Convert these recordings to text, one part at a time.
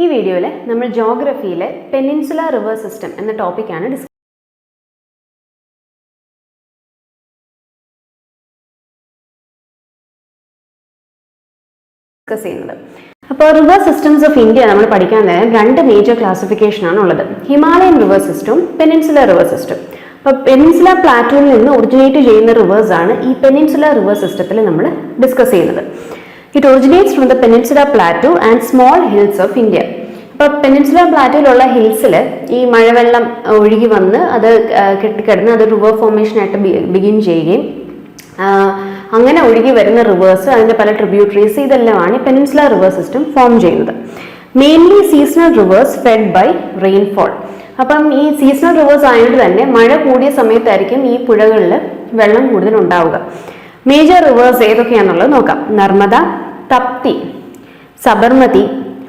ഈ വീഡിയോയിൽ നമ്മൾ ജോഗ്രഫിയിലെ പെനിൻസുല റിവർ സിസ്റ്റം എന്ന ടോപ്പിക്കാണ് ഡിസ്കസ് ഡിസ്കസ് ചെയ്യുന്നത്. അപ്പോൾ റിവർ സിസ്റ്റംസ് ഓഫ് ഇന്ത്യ നമ്മൾ പഠിക്കാൻ നേരം രണ്ട് മേജർ ക്ലാസിഫിക്കേഷൻ ആണ് ഉള്ളത്. ഹിമാലയൻ റിവർ സിസ്റ്റവും പെനിൻസുല റിവർ സിസ്റ്റം അപ്പോൾ പെനിൻസുല പ്ലാറ്റൂവിൽ നിന്ന് ഒറിജിനേറ്റ് ചെയ്യുന്ന റിവേഴ്സ് ആണ് ഈ പെനിൻസുല റിവർ സിസ്റ്റത്തിൽ നമ്മൾ ഡിസ്കസ് ചെയ്യുന്നത്. It originates from the peninsula plateau and small hills of India അപ്പോൾ പെനിൻസുല പ്ലാറ്റോയിലുള്ള ഹിൽസിൽ ഈ മഴവെള്ളം ഒഴുകി വന്ന് അത് കെട്ടിക്കിടന്ന് അത് റിവർ ഫോർമേഷനായിട്ട് ബിഗിൻ ചെയ്യുകയും അങ്ങനെ ഒഴുകി വരുന്ന റിവേഴ്സ് അതിന്റെ പല ട്രിബ്യൂട്ടറീസ് ഇതെല്ലാമാണ് പെനിൻസുല റിവർ സിസ്റ്റം ഫോം ചെയ്യുന്നത്. Mainly seasonal rivers fed by rainfall അപ്പം ഈ സീസണൽ റിവേഴ്സ് ആയതുകൊണ്ട് തന്നെ മഴ കൂടിയ സമയത്തായിരിക്കും ഈ പുഴകളിൽ വെള്ളം കൂടുതൽ ഉണ്ടാവുക. മേജർ റിവേഴ്സ് ഏതൊക്കെയാണെന്നുള്ളത് നോക്കാം. നർമ്മദ തപ്തി സബർമതി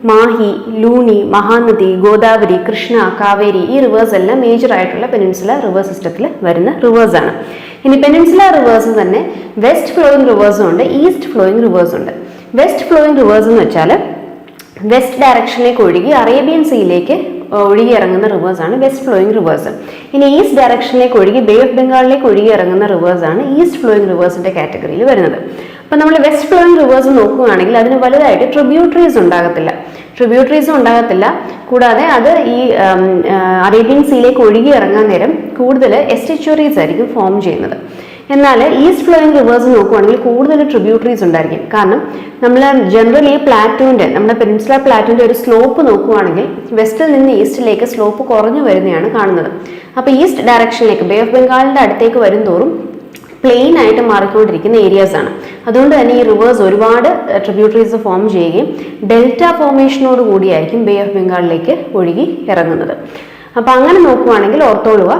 മാഹി ലൂണി മഹാനദി ഗോദാവരി കൃഷ്ണ കാവേരി ഈ റിവേഴ്സ് എല്ലാം മേജർ ആയിട്ടുള്ള പെനിൻസുല റിവേഴ്സ് സിസ്റ്റത്തിൽ വരുന്ന റിവേഴ്സ് ആണ്. ഇനി പെനിൻസുല റിവേഴ്സ് തന്നെ വെസ്റ്റ് ഫ്ലോയിങ് റിവേഴ്സും ഉണ്ട് ഈസ്റ്റ് ഫ്ലോയിങ് റിവേഴ്സും ഉണ്ട്. വെസ്റ്റ് ഫ്ലോയിങ് റിവേഴ്സ് എന്ന് വെച്ചാൽ വെസ്റ്റ് ഡയറക്ഷനിലേക്ക് ഒഴുകി അറേബ്യൻ സീയിലേക്ക് ഒഴുകി ഇറങ്ങുന്ന റിവേഴ്സ് ആണ് വെസ്റ്റ് ഫ്ലോയിങ് റിവേഴ്സ് ഇനി ഈസ്റ്റ് ഡയറക്ഷനിലേക്ക് ഒഴുകി ബേ ഓഫ് ബംഗാളിലേക്ക് ഒഴുകി ഇറങ്ങുന്ന റിവേഴ്സ് ആണ് ഈസ്റ്റ് ഫ്ലോയിങ് റിവേഴ്സിന്റെ കാറ്റഗറിയിൽ വരുന്നത്. അപ്പം നമ്മൾ വെസ്റ്റ് ഫ്ലോയിങ് റിവേഴ്സ് നോക്കുകയാണെങ്കിൽ അതിന് വലുതായിട്ട് ട്രിബ്യൂട്ടറീസ് ഉണ്ടാകത്തില്ല. ട്രിബ്യൂട്ടറീസും ഉണ്ടാകത്തില്ല. കൂടാതെ അത് ഈ അറേബ്യൻ സീയിലേക്ക് ഒഴുകി ഇറങ്ങാൻ നേരം കൂടുതൽ എസ്റ്റിച്വറീസ് ആയിരിക്കും ഫോം ചെയ്യുന്നത്. എന്നാൽ ഈസ്റ്റ് ഫ്ലോയിങ് റിവേഴ്സ് നോക്കുവാണെങ്കിൽ കൂടുതൽ ട്രിബ്യൂട്ടറീസ് ഉണ്ടായിരിക്കും. കാരണം നമ്മൾ ജനറലി പ്ലാറ്റൂവിന്റെ നമ്മുടെ പെനിൻസുല പ്ലാറ്റൂവിന്റെ ഒരു സ്ലോപ്പ് നോക്കുവാണെങ്കിൽ വെസ്റ്റിൽ നിന്ന് ഈസ്റ്റിലേക്ക് സ്ലോപ്പ് കുറഞ്ഞു വരുന്നതാണ് കാണുന്നത്. അപ്പോൾ ഈസ്റ്റ് ഡയറക്ഷനിലേക്ക് ബേ ഓഫ് ബംഗാളിന്റെ അടുത്തേക്ക് വരും തോറും പ്ലെയിൻ ആയിട്ട് മാറിക്കൊണ്ടിരിക്കുന്ന ഏരിയാസ് ആണ്. അതുകൊണ്ട് തന്നെ ഈ റിവേഴ്സ് ഒരുപാട് ട്രിബ്യൂട്ടറീസ് ഫോം ചെയ്യുകയും ഡെൽറ്റ ഫോർമേഷനോട് കൂടിയായിരിക്കും ബേ ഓഫ് ബംഗാളിലേക്ക് ഒഴുകി ഇറങ്ങുന്നത്. അപ്പോൾ അങ്ങനെ നോക്കുവാണെങ്കിൽ ഓർത്തോളുക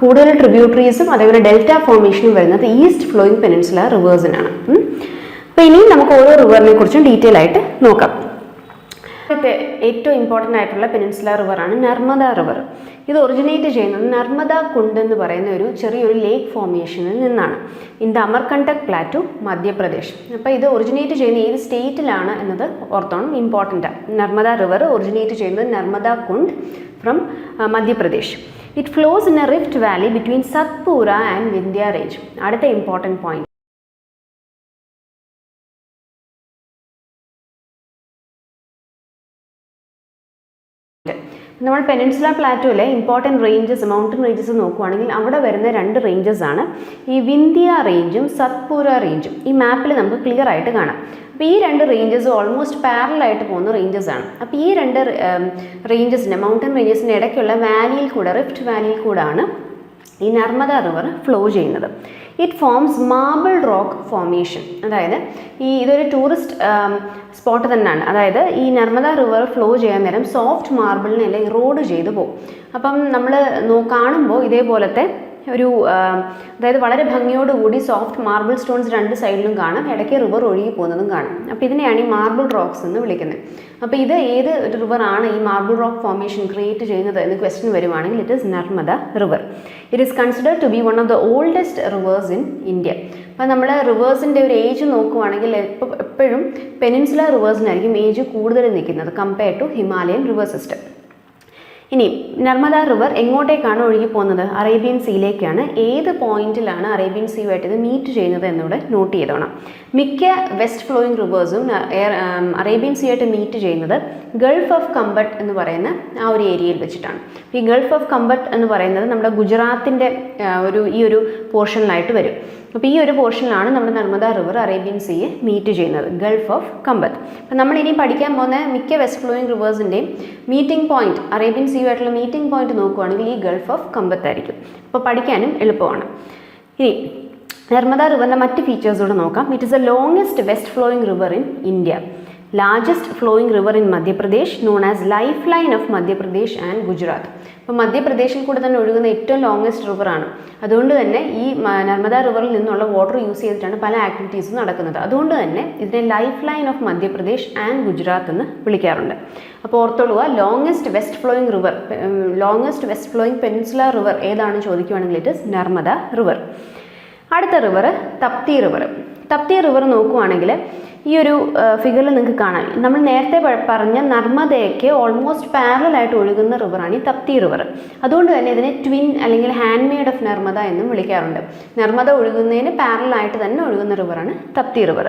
കൂടുതൽ ട്രിബ്യൂട്ടറീസും അതേപോലെ ഡെൽറ്റ ഫോർമേഷനും വരുന്നത് ഈസ്റ്റ് ഫ്ലോയിങ് പെനിൻസുല റിവേഴ്സിനാണ് അപ്പോൾ ഇനിയും നമുക്ക് ഓരോ റിവറിനെ കുറിച്ചും ഡീറ്റെയിൽ ആയിട്ട് നോക്കാം. ഏറ്റവും ഇമ്പോർട്ടന്റ് ആയിട്ടുള്ള പെനിൻസുല റിവറാണ് നർമ്മദ റിവർ ഇത് ഒറിജിനേറ്റ് ചെയ്യുന്നത് നർമ്മദ കുണ്ട് എന്ന് പറയുന്ന ഒരു ചെറിയൊരു ലേക്ക് ഫോർമേഷനിൽ നിന്നാണ്. In the Amarkantak plateau Madhya Pradesh. അപ്പോൾ ഇത് ഒറിജിനേറ്റ് ചെയ്യുന്ന ഏത് സ്റ്റേറ്റിലാണ് എന്നത് ഓർത്തോണം ഇമ്പോർട്ടന്റ് നർമ്മദ റിവർ ഒറിജിനേറ്റ് ചെയ്യുന്നത് Narmada Kund from Madhya Pradesh it flows in a rift valley between Satpura and Vindhya range അടുത്ത ഇമ്പോർട്ടന്റ് പോയിന്റ് നമ്മൾ പെനിൻസുല പ്ലാറ്റോയിലെ ഇമ്പോർട്ടന്റ് റേഞ്ചസ് മൗണ്ടൻ റേഞ്ചസ് നോക്കുവാണെങ്കിൽ അവിടെ വരുന്ന രണ്ട് റേഞ്ചസ് ആണ്. ഈ വിന്ധ്യ റേഞ്ചും സത്പൂര റേഞ്ചും ഈ മാപ്പിൽ നമുക്ക് ക്ലിയർ ആയിട്ട് കാണാം. അപ്പോൾ ഈ രണ്ട് റേഞ്ചസ് ഓൾമോസ്റ്റ് പാരലായിട്ട് പോകുന്ന റേഞ്ചസ് ആണ്. അപ്പോൾ ഈ രണ്ട് റേഞ്ചസിന്റെ മൗണ്ടൻ റേഞ്ചസിന്റെ ഇടയ്ക്കുള്ള വാലിയിൽ കൂടെ റിഫ്റ്റ് വാലിയിൽ കൂടാണ് ഈ നർമ്മദ റിവർ ഫ്ലോ ചെയ്യുന്നത്. It forms marble rock formation അതായത് ഈ ഇതൊരു ടൂറിസ്റ്റ് സ്പോട്ട് തന്നെയാണ്. അതായത് ഈ നർമ്മദ റിവർ ഫ്ലോ ചെയ്യാൻ നേരം സോഫ്റ്റ് മാർബിളിനെല്ലാം ഇറോഡ് ചെയ്തു പോകും. അപ്പം നമ്മൾ കാണുമ്പോൾ ഇതേപോലത്തെ ഒരു അതായത് വളരെ ഭംഗിയോടുകൂടി സോഫ്റ്റ് മാർബിൾ സ്റ്റോൺസ് രണ്ട് സൈഡിലും കാണാം. ഇടയ്ക്ക് റിവർ ഒഴുകി പോകുന്നതും കാണാം. അപ്പോൾ ഇതിനെയാണ് ഈ മാർബിൾ റോക്സ് എന്ന് വിളിക്കുന്നത്. അപ്പോൾ ഇത് ഏത് റിവർ ആണ് ഈ മാർബിൾ റോക്ക് ഫോർമേഷൻ ക്രിയേറ്റ് ചെയ്യുന്നത് എന്ന് ക്വസ്റ്റ്യൻ വരുവാണെങ്കിൽ it is Narmada river it is considered to be one of the oldest rivers in India അപ്പോൾ നമ്മൾ റിവേഴ്സിന്റെ ഒരു ഏജ് നോക്കുവാണെങ്കിൽ എപ്പോഴും പെനിൻസുല റിവേഴ്സിനായിരിക്കും ഏജ് കൂടുതൽ നിൽക്കുന്നത് compared to Himalayan rivers system ഇനി നർമ്മദ റിവർ എങ്ങോട്ടേക്കാണ് ഒഴുകി പോകുന്നത്? അറേബ്യൻ സീയിലേക്കാണ്. ഏത് പോയിന്റിലാണ് അറേബ്യൻ സീയുമായിട്ട് ഇത് മീറ്റ് ചെയ്യുന്നത് എന്നിവിടെ നോട്ട് ചെയ്തോണം. മിക്ക വെസ്റ്റ് ഫ്ലോയിങ് റിവേഴ്സും അറേബ്യൻ സീയായിട്ട് മീറ്റ് ചെയ്യുന്നത് ഗൾഫ് ഓഫ് കമ്പട്ട് എന്ന് പറയുന്ന ആ ഒരു ഏരിയയിൽ വെച്ചിട്ടാണ്. ഈ ഗൾഫ് ഓഫ് കമ്പട്ട് എന്ന് പറയുന്നത് നമ്മുടെ ഗുജറാത്തിന്റെ ഒരു ഈ ഒരു പോർഷനിലായിട്ട് വരും. അപ്പോൾ ഈ ഒരു പോർഷനിലാണ് നമ്മുടെ നർമ്മദ റിവർ അറേബ്യൻ സീയെ മീറ്റ് ചെയ്യുന്നത് ഗൾഫ് ഓഫ് കമ്പത്ത്. അപ്പോൾ നമ്മൾ ഇനി പഠിക്കാൻ പോകുന്ന മിക്ക വെസ്റ്റ് ഫ്ലോയിങ് റിവേഴ്സിന്റെയും മീറ്റിംഗ് പോയിന്റ് അറേബ്യൻ സീയുമായിട്ടുള്ള മീറ്റിംഗ് പോയിന്റ് നോക്കുവാണെങ്കിൽ ഈ ഗൾഫ് ഓഫ് കമ്പത്തായിരിക്കും. അപ്പോൾ പഠിക്കാനും എളുപ്പമാണ്. ഇനി നർമ്മദ റിവറിന്റെ മറ്റ് ഫീച്ചേഴ്സ് കൂടെ നോക്കാം. It is a longest west flowing river in India largest flowing river in Madhya Pradesh known as lifeline of Madhya Pradesh and Gujarat അപ്പോൾ മധ്യപ്രദേശിൽ കൂടെ തന്നെ ഒഴുകുന്ന ഏറ്റവും ലോങ്ങസ്റ്റ് റിവറാണ് അതുകൊണ്ട് തന്നെ ഈ നർമ്മദ റിവറിൽ നിന്നുള്ള വാട്ടർ യൂസ് ചെയ്തിട്ടാണ് പല ആക്ടിവിറ്റീസും നടക്കുന്നത്. അതുകൊണ്ട് തന്നെ ഇതിനെ lifeline of Madhya Pradesh and Gujarat എന്ന് വിളിക്കാറുണ്ട്. അപ്പോൾ ഓർത്തോളുക longest west flowing river longest west flowing peninsula river ഏതാണെന്ന് ചോദിക്കുവാണെങ്കിൽ ഇറ്റ് ഇസ് നർമ്മദ റിവർ അടുത്ത river Tapti river Tapti river നോക്കുവാണെങ്കിൽ ഈ ഒരു ഫിഗറിൽ നിങ്ങൾക്ക് കാണാം. നമ്മൾ നേരത്തെ പറഞ്ഞ നർമ്മദയ്ക്ക് ഓൾമോസ്റ്റ് പാരലൽ ആയിട്ട് ഒഴുകുന്ന റിവറാണ് ഈ തപ്തി റിവർ അതുകൊണ്ട് തന്നെ ഇതിനെ ട്വിൻ അല്ലെങ്കിൽ ഹാൻഡ് മെയ്ഡ് ഓഫ് നർമ്മദ എന്നും വിളിക്കാറുണ്ട്. നർമ്മദ ഒഴുകുന്നതിന് പാരലൽ ആയിട്ട് തന്നെ ഒഴുകുന്ന റിവറാണ് തപ്തി റിവർ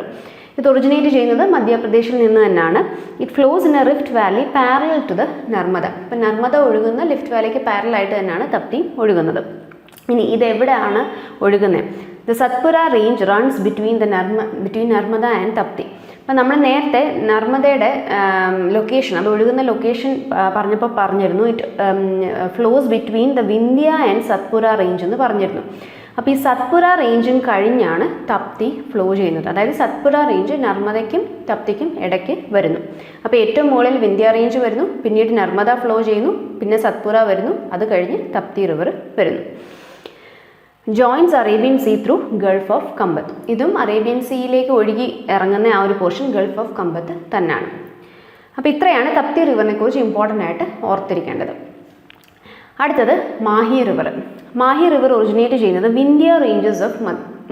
ഇത് ഒറിജിനേറ്റ് ചെയ്യുന്നത് മധ്യപ്രദേശിൽ നിന്ന് തന്നെയാണ്. It flows in a rift valley parallel to the Narmada. അപ്പം നർമ്മദ ഒഴുകുന്ന ലിഫ്റ്റ് വാലിക്ക് പാരലായിട്ട് തന്നെയാണ് തപ്തി ഒഴുകുന്നത്. ഇനി ഇതെവിടെയാണ് ഒഴുകുന്നത്? The Satpura range runs between the നർമ്മ between Narmada and Tapti അപ്പം നമ്മൾ നേരത്തെ നർമ്മദയുടെ ലൊക്കേഷൻ അത് ഒഴുകുന്ന ലൊക്കേഷൻ പറഞ്ഞപ്പോൾ പറഞ്ഞിരുന്നു. It flows between the Vindhya and Satpura range എന്ന് പറഞ്ഞിരുന്നു. അപ്പോൾ ഈ സത്പുര റേഞ്ചും കഴിഞ്ഞാണ് തപ്തി ഫ്ലോ ചെയ്യുന്നത്. അതായത് സത്പുര റേഞ്ച് നർമ്മദയ്ക്കും തപ്തിക്കും ഇടയ്ക്ക് വരുന്നു. അപ്പോൾ ഏറ്റവും മുകളിൽ വിന്ധ്യ റേഞ്ച് വരുന്നു. പിന്നീട് നർമ്മദ ഫ്ലോ ചെയ്യുന്നു. പിന്നെ സത്പുര വരുന്നു. അത് കഴിഞ്ഞ് തപ്തി റിവർ വരുന്നു. Joins Arabian sea through gulf of Khambhat ഇതും അറേബ്യൻ സീയിലേക്ക് ഒഴുകി ഇറങ്ങുന്ന ആ ഒരു പോർഷൻ ഗൾഫ് ഓഫ് കമ്പത്ത് തന്നെയാണ് അപ്പോൾ ഇത്രയാണ് തപ്തി റിവറിനെ കുറിച്ച് ഇമ്പോർട്ടന്റ് ആയിട്ട് ഓർത്തിരിക്കേണ്ടത്. അടുത്തത് Mahi river Mahi river originate ചെയ്യുന്നത് വിന്ധ്യ റേഞ്ചസ് ഓഫ്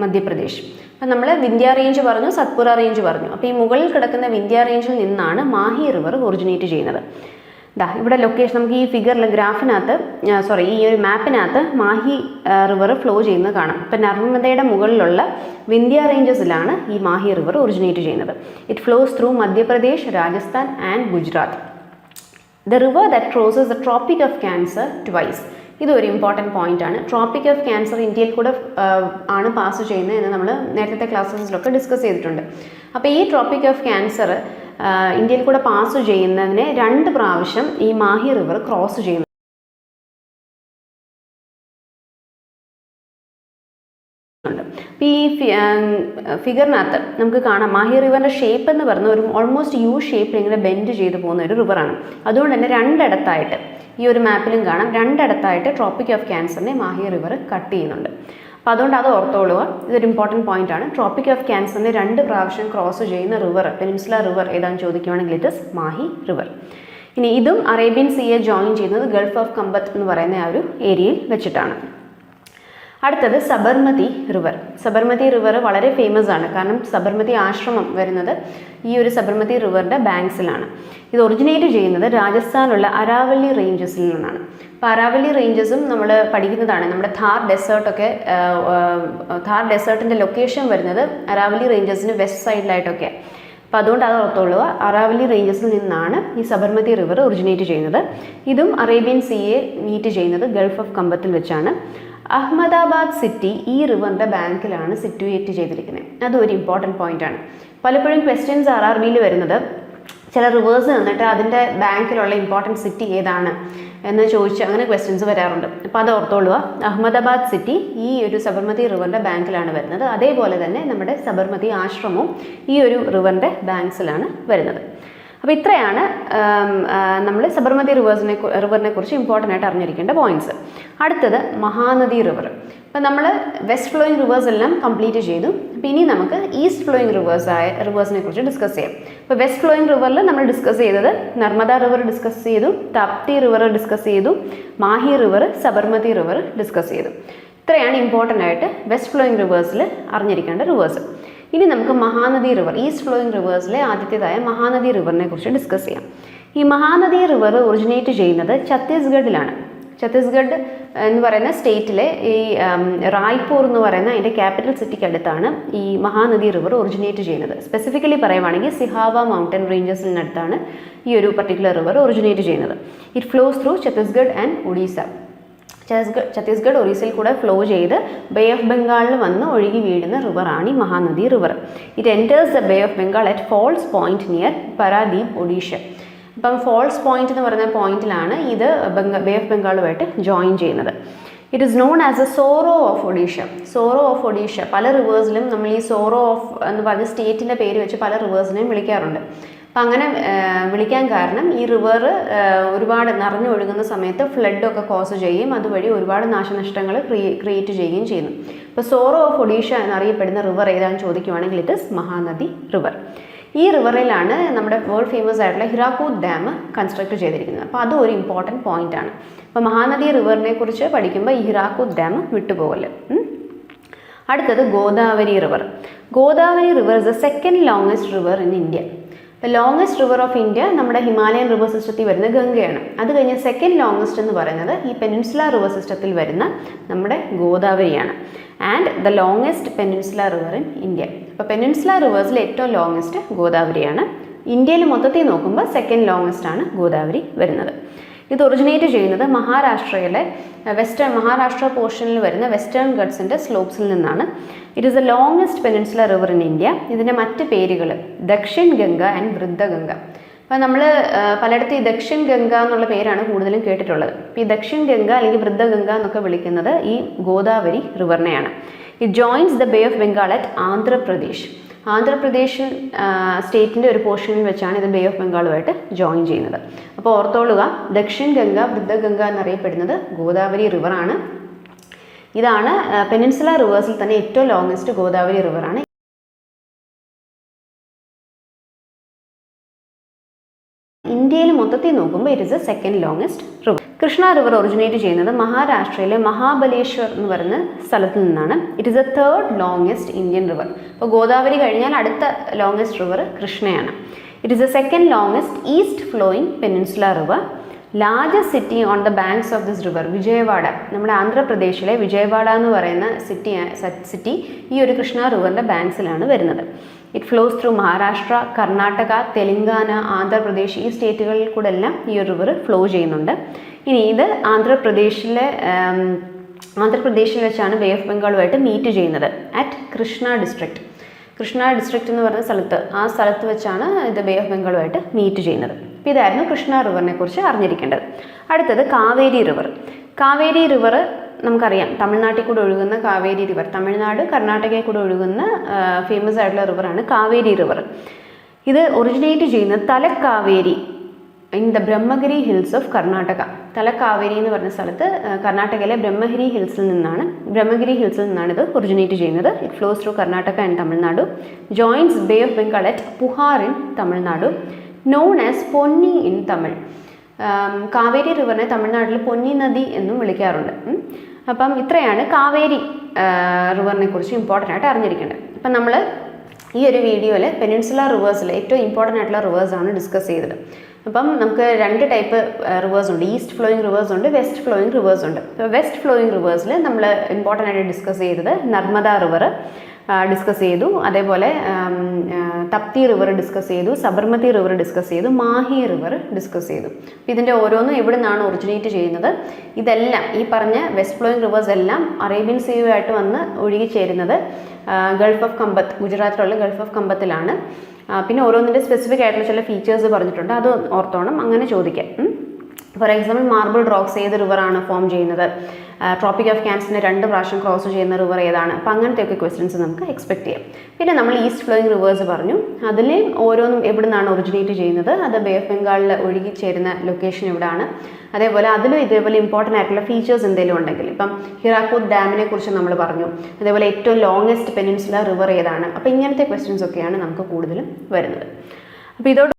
മധ്യപ്രദേശ്. അപ്പം നമ്മൾ വിന്ധ്യ റേഞ്ച് പറഞ്ഞു സത്പുര റേഞ്ച് പറഞ്ഞു. അപ്പോൾ ഈ മുകളിൽ കിടക്കുന്ന വിന്ധ്യ റേഞ്ചിൽ നിന്നാണ് മാഹി റിവർ ഒറിജിനേറ്റ് ചെയ്യുന്നത്. ദാ ഇവിടെ ലൊക്കേഷൻ നമുക്ക് ഈ ഫിഗറിൽ ഗ്രാഫിനകത്ത് സോറി ഈ ഒരു മാപ്പിനകത്ത് മാഹി റിവർ ഫ്ലോ ചെയ്യുന്നത് കാണാം. ഇപ്പം നർമ്മദയുടെ മുകളിലുള്ള വിന്ധ്യ റേഞ്ചസിലാണ് ഈ മാഹി റിവർ ഒറിജിനേറ്റ് ചെയ്യുന്നത്. It flows through Madhya Pradesh Rajasthan and Gujarat. The river that crosses the tropic of cancer twice ഇതൊരു ഇമ്പോർട്ടന്റ് പോയിന്റ് ആണ്. ട്രോപ്പിക് ഓഫ് ക്യാൻസർ ഇന്ത്യയിൽ കൂടെ ആണ് പാസ് ചെയ്യുന്നത് എന്ന് നമ്മൾ നേരത്തെ ക്ലാസ്സസിലൊക്കെ ഡിസ്കസ് ചെയ്തിട്ടുണ്ട്. അപ്പോൾ ഈ ട്രോപ്പിക് ഓഫ് ക്യാൻസർ ഇന്ത്യയിൽ കൂടെ പാസ് ചെയ്യുന്നതിനെ രണ്ട് പ്രാവശ്യം ഈ മാഹി റിവർ ക്രോസ് ചെയ്യുന്നു. ഈ ഫിഗറിനകത്ത് നമുക്ക് കാണാം. മാഹി റിവറിന്റെ ഷേപ്പ് എന്ന് പറഞ്ഞ ഒരു ഓൾമോസ്റ്റ് യു ഷേപ്പിൽ ഇങ്ങനെ ബെൻഡ് ചെയ്ത് പോകുന്ന ഒരു റിവറാണ് അതുകൊണ്ട് തന്നെ രണ്ടിടത്തായിട്ട് ഈ ഒരു മാപ്പിലും കാണാം. രണ്ടിടത്തായിട്ട് ട്രോപ്പിക് ഓഫ് ക്യാൻസറിനെ മാഹി റിവർ കട്ട് ചെയ്യുന്നുണ്ട്. അപ്പോൾ അതുകൊണ്ട് അത് ഓർത്തോളുക. ഇതൊരു ഇമ്പോർട്ടന്റ് പോയിന്റ് ആണ്. ട്രോപ്പിക് ഓഫ് ക്യാൻസറിനെ രണ്ട് പ്രാവശ്യം ക്രോസ് ചെയ്യുന്ന റിവർ പെനിൻസുല റിവർ ഏതാണെന്ന് ചോദിക്കുകയാണെങ്കിൽ ഇറ്റ് ഇസ് മാഹി റിവർ ഇനി ഇതും അറേബ്യൻ സീയെ ജോയിൻ ചെയ്യുന്നത് ഗൾഫ് ഓഫ് കമ്പത്ത് എന്ന് പറയുന്ന ആ ഒരു ഏരിയയിൽ വെച്ചിട്ടാണ്. അടുത്തത് സബർമതി റിവർ. സബർമതി റിവർ വളരെ ഫേമസ് ആണ്. കാരണം സബർമതി ആശ്രമം വരുന്നത് ഈ ഒരു സബർമതി റിവറിന്റെ ബാങ്ക്സിലാണ്. ഇത് ഒറിജിനേറ്റ് ചെയ്യുന്നത് രാജസ്ഥാനിലുള്ള അരാവല്ലി റേഞ്ചസിൽ നിന്നാണ്. അപ്പോൾ അരാവല്ലി റേഞ്ചസും നമ്മൾ പഠിക്കുന്നതാണ്. നമ്മുടെ ഥാർ ഡെസേർട്ടൊക്കെ ഥാർ ഡെസേർട്ടിന്റെ ലൊക്കേഷൻ വരുന്നത് അരാവല്ലി റേഞ്ചസിന് വെസ്റ്റ് സൈഡിലായിട്ടൊക്കെ അപ്പോൾ അതുകൊണ്ട് അത് ഓർത്തുള്ളുക അറാവലി റേഞ്ചസിൽ നിന്നാണ് ഈ സബർമതി റിവർ ഒറിജിനേറ്റ് ചെയ്യുന്നത്. ഇതും അറേബ്യൻ സീയെ മീറ്റ് ചെയ്യുന്നത് ഗൾഫ് ഓഫ് കമ്പത്തിൽ വെച്ചാണ്. അഹമ്മദാബാദ് സിറ്റി ഈ റിവറിന്റെ ബാങ്കിലാണ് സിറ്റുവേറ്റ് ചെയ്തിരിക്കുന്നത്. അതൊരു ഇമ്പോർട്ടന്റ് ആണ്. പലപ്പോഴും ക്വസ്റ്റ്യൻസ് ആർ ആർ ബിയിൽ വരുന്നത് ചില റിവേഴ്സ് തന്നിട്ട് അതിന്റെ ബാങ്കിലുള്ള ഇമ്പോർട്ടന്റ് സിറ്റി ഏതാണ് എന്ന് ചോദിച്ച് അങ്ങനെ ക്വസ്റ്റ്യൻസ് വരാറുണ്ട്. അപ്പോൾ അത് ഓർത്തോളുക. അഹമ്മദാബാദ് സിറ്റി ഈ ഒരു സബർമതി റിവറിന്റെ ബാങ്കിലാണ് വരുന്നത്. അതേപോലെ തന്നെ നമ്മുടെ സബർമതി ആശ്രമവും ഈ ഒരു റിവറിന്റെ ബാങ്ക്സിലാണ് വരുന്നത്. അപ്പോൾ ഇത്രയാണ് നമ്മൾ സബർമതി റിവേഴ്സിനെ റിവറിനെ കുറിച്ച് ഇമ്പോർട്ടന്റ് ആയിട്ട് അറിഞ്ഞിരിക്കേണ്ട പോയിന്റ്സ് അടുത്തത് മഹാനദി റിവർ ഇപ്പം നമ്മൾ വെസ്റ്റ് ഫ്ലോയിങ് റിവേഴ്സ് എല്ലാം കംപ്ലീറ്റ് ചെയ്തു. അപ്പോൾ ഇനി നമുക്ക് ഈസ്റ്റ് ഫ്ലോയിങ് റിവേഴ്സ് ആയ റിവേഴ്സിനെ കുറിച്ച് ഡിസ്കസ് ചെയ്യാം. അപ്പോൾ വെസ്റ്റ് ഫ്ലോയിങ് റിവറിൽ നമ്മൾ ഡിസ്കസ് ചെയ്തത് നർമ്മദ റിവർ ഡിസ്കസ് ചെയ്തു താപ്തി റിവർ ഡിസ്കസ് ചെയ്തു Mahi river Sabarmati river discuss ചെയ്തു. ഇത്രയാണ് ഇമ്പോർട്ടന്റ് ആയിട്ട് വെസ്റ്റ് ഫ്ലോയിങ് റിവേഴ്സിൽ അറിഞ്ഞിരിക്കേണ്ട റിവേഴ്സ് ഇനി നമുക്ക് മഹാനദി റിവർ ഈസ്റ്റ് ഫ്ലോയിങ് റിവേഴ്സിലെ ആദ്യത്തേതായ മഹാനദി റിവറിനെ കുറിച്ച് ഡിസ്കസ് ചെയ്യാം. ഈ മഹാനദി റിവർ ഒറിജിനേറ്റ് ചെയ്യുന്നത് ഛത്തീസ്ഗഡിലാണ്. ഛത്തീസ്ഗഡ് എന്ന് പറയുന്ന സ്റ്റേറ്റിലെ ഈ റായ്പൂർ എന്ന് പറയുന്ന അതിന്റെ ക്യാപിറ്റൽ സിറ്റിക്ക് അടുത്താണ് ഈ മഹാനദി റിവർ ഒറിജിനേറ്റ് ചെയ്യുന്നത്. സ്പെസിഫിക്കലി പറയുവാണെങ്കിൽ സിഹാവ മൗണ്ടൻ റേഞ്ചസിനടുത്താണ് ഈ ഒരു പർട്ടിക്കുലർ റിവർ ഒറിജിനേറ്റ് ചെയ്യുന്നത്. It flows through Chhattisgarh and Odisha. Chhattisgarh Chhattisgarh ഒറീസയിൽ കൂടെ ഫ്ലോ ചെയ്ത് ബേ ഓഫ് ബംഗാളിൽ വന്ന് ഒഴുകി വീഴുന്ന റിവറാണ് ഈ Mahanadi river it enters the bay of Bengal at false point near Paradip Odisha. ഇപ്പം ഫോൾസ് പോയിന്റ് എന്ന് പറയുന്ന പോയിന്റിലാണ് ഇത് ബംഗ ബേ ഓഫ് ബംഗാളുമായിട്ട് ജോയിൻ ചെയ്യുന്നത്. It is known as a sorrow of Odisha sorrow of Odisha പല റിവേഴ്സിലും നമ്മൾ ഈ സോറോ ഓഫ് എന്ന് പറഞ്ഞ സ്റ്റേറ്റിന്റെ പേര് വെച്ച് പല റിവേഴ്സിനെയും വിളിക്കാറുണ്ട്. അപ്പം അങ്ങനെ വിളിക്കാൻ കാരണം ഈ റിവർ ഒരുപാട് നിറഞ്ഞു ഒഴുകുന്ന സമയത്ത് ഫ്ലഡൊക്കെ കോസ് ചെയ്യുകയും അതുവഴി ഒരുപാട് നാശനഷ്ടങ്ങൾ ക്രിയേറ്റ് ചെയ്യുകയും ചെയ്യുന്നു. അപ്പോൾ സോറോ ഓഫ് ഒഡീഷ എന്നറിയപ്പെടുന്ന റിവർ ഏതാണെന്ന് ചോദിക്കുവാണെങ്കിൽ ഇറ്റ് ഇസ് മഹാനദി റിവർ ഈ റിവറിലാണ് നമ്മുടെ വേൾഡ് ഫേമസ് ആയിട്ടുള്ള ഹിറാക്കൂത്ത് ഡാം കൺസ്ട്രക്ട് ചെയ്തിരിക്കുന്നത്. അപ്പോൾ അതും ഒരു ഇമ്പോർട്ടന്റ് പോയിന്റ് ആണ്. അപ്പോൾ മഹാനദി റിവറിനെ കുറിച്ച് പഠിക്കുമ്പോൾ ഈ ഹിറാക്കൂത്ത് ഡാം വിട്ടുപോകൽ. അടുത്തത് Godavari river Godavari river is the second longest river in India longest river of India നമ്മുടെ ഹിമാലയൻ റിവർ സിസ്റ്റത്തിൽ വരുന്ന ഗംഗയാണ്. അത് കഴിഞ്ഞ് സെക്കൻഡ് ലോങ്സ്റ്റ് എന്ന് പറയുന്നത് ഈ പെനിൻസുല റിവർ സിസ്റ്റത്തിൽ വരുന്ന നമ്മുടെ ഗോദാവരിയാണ്. And the longest peninsula river in India അപ്പോൾ പെനിൻസുല റിവേഴ്സിൽ ഏറ്റവും ലോങ്സ്റ്റ് ഗോദാവരിയാണ്. ഇന്ത്യയിൽ മൊത്തത്തിൽ നോക്കുമ്പോൾ സെക്കൻഡ് ലോങ്സ്റ്റ് ആണ് ഗോദാവരി വരുന്നത്. ഇത് ഒറിജിനേറ്റ് ചെയ്യുന്നത് മഹാരാഷ്ട്രയിലെ വെസ്റ്റേൺ മഹാരാഷ്ട്ര പോർഷനിൽ വരുന്ന വെസ്റ്റേൺ ഗഡ്സിന്റെ സ്ലോപ്സിൽ നിന്നാണ്. It is the longest peninsula river in India ഇതിന്റെ മറ്റ് പേരുകൾ ദക്ഷിൺ ഗംഗ ആൻഡ് വൃദ്ധഗംഗ അപ്പോൾ നമ്മൾ പലയിടത്തും ഈ ദക്ഷിൺ ഗംഗ എന്നുള്ള പേരാണ് കൂടുതലും കേട്ടിട്ടുള്ളത്. അപ്പം ഈ ദക്ഷിൺ ഗംഗ അല്ലെങ്കിൽ വൃദ്ധഗംഗ എന്നൊക്കെ വിളിക്കുന്നത് ഈ Godavari റിവറിനെയാണ്. It joins the bay of Bengal at Andhra Pradesh ആന്ധ്രാപ്രദേശിൽ സ്റ്റേറ്റിന്റെ ഒരു പോർഷനിൽ വെച്ചാണ് ഇത് ബേ ഓഫ് ബംഗാളുമായിട്ട് ജോയിൻ ചെയ്യുന്നത്. അപ്പോൾ ഓർത്തോളുക ദക്ഷിൺ ഗംഗ വൃദ്ധഗംഗ എന്നറിയപ്പെടുന്നത് ഗോദാവരി റിവറാണ്. ഇതാണ് പെനിൻസുല റിവേഴ്സിൽ തന്നെ ഏറ്റവും ലോങ്ങസ്റ്റ് ഗോദാവരി റിവറാണ് ഇന്ത്യയിൽ മൊത്തത്തിൽ നോക്കുമ്പോൾ it is a second longest river Krishna river originate ചെയ്യുന്നത് മഹാരാഷ്ട്രയിലെ മഹാബലേശ്വർ എന്ന് പറയുന്ന സ്ഥലത്ത് നിന്നാണ്. It is a third longest Indian river അപ്പോൾ ഗോദാവരി കഴിഞ്ഞാൽ അടുത്ത longest river കൃഷ്ണയാണ്. It is a second longest east flowing peninsula river largest city on the banks of this river Vijayawada. നമ്മുടെ ആന്ധ്രാപ്രദേശിലെ വിജയവാഡ എന്ന് പറയുന്ന സിറ്റി സിറ്റി ഈ ഒരു കൃഷ്ണ റിവറിന്റെ ബാങ്ക്സിലാണ് വരുന്നത്. It flows through Maharashtra Karnataka Telangana Andhra Pradesh ഈ സ്റ്റേറ്റുകളിൽ കൂടെ എല്ലാം ഈ ഒരു റിവർ ഫ്ലോ ചെയ്യുന്നുണ്ട്. ഇനി ഇത് ആന്ധ്രാപ്രദേശിലെ ആന്ധ്രാപ്രദേശിൽ വെച്ചാണ് ബേ ഓഫ് ബംഗാളുമായിട്ട് മീറ്റ് ചെയ്യുന്നത് at Krishna district Krishna district എന്ന് പറയുന്ന സ്ഥലത്ത് ആ സ്ഥലത്ത് വെച്ചാണ് ഇത് ബേ ഓഫ് ബംഗാളുമായിട്ട് മീറ്റ് ചെയ്യുന്നത്. ഇതായിരുന്നു കൃഷ്ണ റിവറിനെ കുറിച്ച് അറിഞ്ഞിരിക്കേണ്ടത്. അടുത്തത് കാവേരി റിവർ കാവേരി റിവർ നമുക്കറിയാം. തമിഴ്നാട്ടിൽ കൂടെ ഒഴുകുന്ന കാവേരി റിവർ തമിഴ്നാട് കർണാടകയിൽ കൂടെ ഒഴുകുന്ന ഫേമസ് ആയിട്ടുള്ള റിവറാണ് കാവേരി റിവർ ഇത് ഒറിജിനേറ്റ് ചെയ്യുന്നത് Talakaveri in the Brahmagiri hills of Karnataka Talakaveri എന്ന് പറഞ്ഞ സ്ഥലത്ത് കർണാടകയിലെ ബ്രഹ്മഗിരി ഹിൽസിൽ നിന്നാണ് ബ്രഹ്മഗിരി ഹിൽസിൽ നിന്നാണ് ഇത് ഒറിജിനേറ്റ് ചെയ്യുന്നത്. It flows through Karnataka and Tamil Nadu joins bay of Bengal at Puhar in Tamil Nadu known as Ponni in Tamil Kaveri റിവറിനെ തമിഴ്നാട്ടിൽ പൊന്നി നദി എന്നും വിളിക്കാറുണ്ട്. അപ്പം ഇത്രയാണ് കാവേരി റിവറിനെ കുറിച്ച് ഇമ്പോർട്ടന്റ് ആയിട്ട് അറിഞ്ഞിരിക്കേണ്ടത്. അപ്പം നമ്മൾ ഈ ഒരു വീഡിയോയിൽ പെനിൻസുലർ റിവേഴ്സിൽ ഏറ്റവും ഇമ്പോർട്ടന്റ് ആയിട്ടുള്ള ആണ് ഡിസ്കസ് ചെയ്തത്. അപ്പം നമുക്ക് രണ്ട് ടൈപ്പ് റിവേഴ്സ് ഉണ്ട്. ഈസ്റ്റ് ഫ്ലോയിങ് റിവേഴ്സ് ഉണ്ട് വെസ്റ്റ് ഫ്ലോയിങ് റിവേഴ്സ് ഉണ്ട്. വെസ്റ്റ് ഫ്ലോയിങ് റിവേഴ്സിൽ നമ്മൾ ഇമ്പോർട്ടന്റ് ആയിട്ട് ഡിസ്കസ് ചെയ്തത് നർമ്മദ റിവർ ഡിസ്കസ് ചെയ്തു. അതേപോലെ തപ്തി റിവർ ഡിസ്കസ് ചെയ്തു സബർമതി റിവർ ഡിസ്കസ് ചെയ്തു മാഹി റിവർ ഡിസ്കസ് ചെയ്തു. ഇതിന്റെ ഓരോന്നും എവിടെ നിന്നാണ് ഒറിജിനേറ്റ് ചെയ്യുന്നത്? ഇതെല്ലാം ഈ പറഞ്ഞ വെസ്റ്റ് ഫ്ലോയിങ് റിവേഴ്സ് എല്ലാം അറേബ്യൻ സീയുമായിട്ട് വന്ന് ഒഴുകി ചേരുന്നത് ഗൾഫ് ഓഫ് കമ്പത്ത് ഗുജറാത്തിലുള്ള ഗൾഫ് ഓഫ് കമ്പത്തിലാണ് പിന്നെ ഓരോന്നിന്റെ സ്പെസിഫിക് ആയിട്ടുള്ള ചില ഫീച്ചേഴ്സ് പറഞ്ഞിട്ടുണ്ട്. അത് ഓർത്തോണം അങ്ങനെ ചോദിക്കാം. ഫോർ എക്സാമ്പിൾ മാർബിൾ റോക്സ് ഏത് റിവറാണ് ഫോം ചെയ്യുന്നത്? ട്രോപ്പിക് ഓഫ് ക്യാൻസറിനെ രണ്ട് പ്രാവശ്യം ക്രോസ് ചെയ്യുന്ന റിവർ ഏതാണ്? അപ്പം അങ്ങനത്തെയൊക്കെ ക്വസ്റ്റ്യൻസ് നമുക്ക് എക്സ്പെക്ട് ചെയ്യാം. പിന്നെ നമ്മൾ ഈസ്റ്റ് ഫ്ലോയിങ് റിവേഴ്സ് പറഞ്ഞു. അതിൽ ഓരോന്നും എവിടെ നിന്നാണ് ഒറിജിനേറ്റ് ചെയ്യുന്നത്? അത് ബേ ഓഫ് ബംഗാളിൽ ഒഴുകി ചേരുന്ന ലൊക്കേഷൻ എവിടെയാണ് അതേപോലെ അതിൽ ഇതേപോലെ ഇമ്പോർട്ടന്റ് ആയിട്ടുള്ള ഫീച്ചേഴ്സ് എന്തെങ്കിലും ഉണ്ടെങ്കിൽ ഇപ്പം ഹിറാക്കൂത്ത് ഡാമിനെ കുറിച്ച് നമ്മൾ പറഞ്ഞു. അതേപോലെ ഏറ്റവും ലോങ്സ്റ്റ് പെനിൻസുല റിവർ ഏതാണ്? അപ്പോൾ ഇങ്ങനത്തെ ക്വസ്റ്റ്യൻസ് ഒക്കെയാണ് നമുക്ക് കൂടുതലും വരുന്നത്. അപ്പോൾ ഇതോട്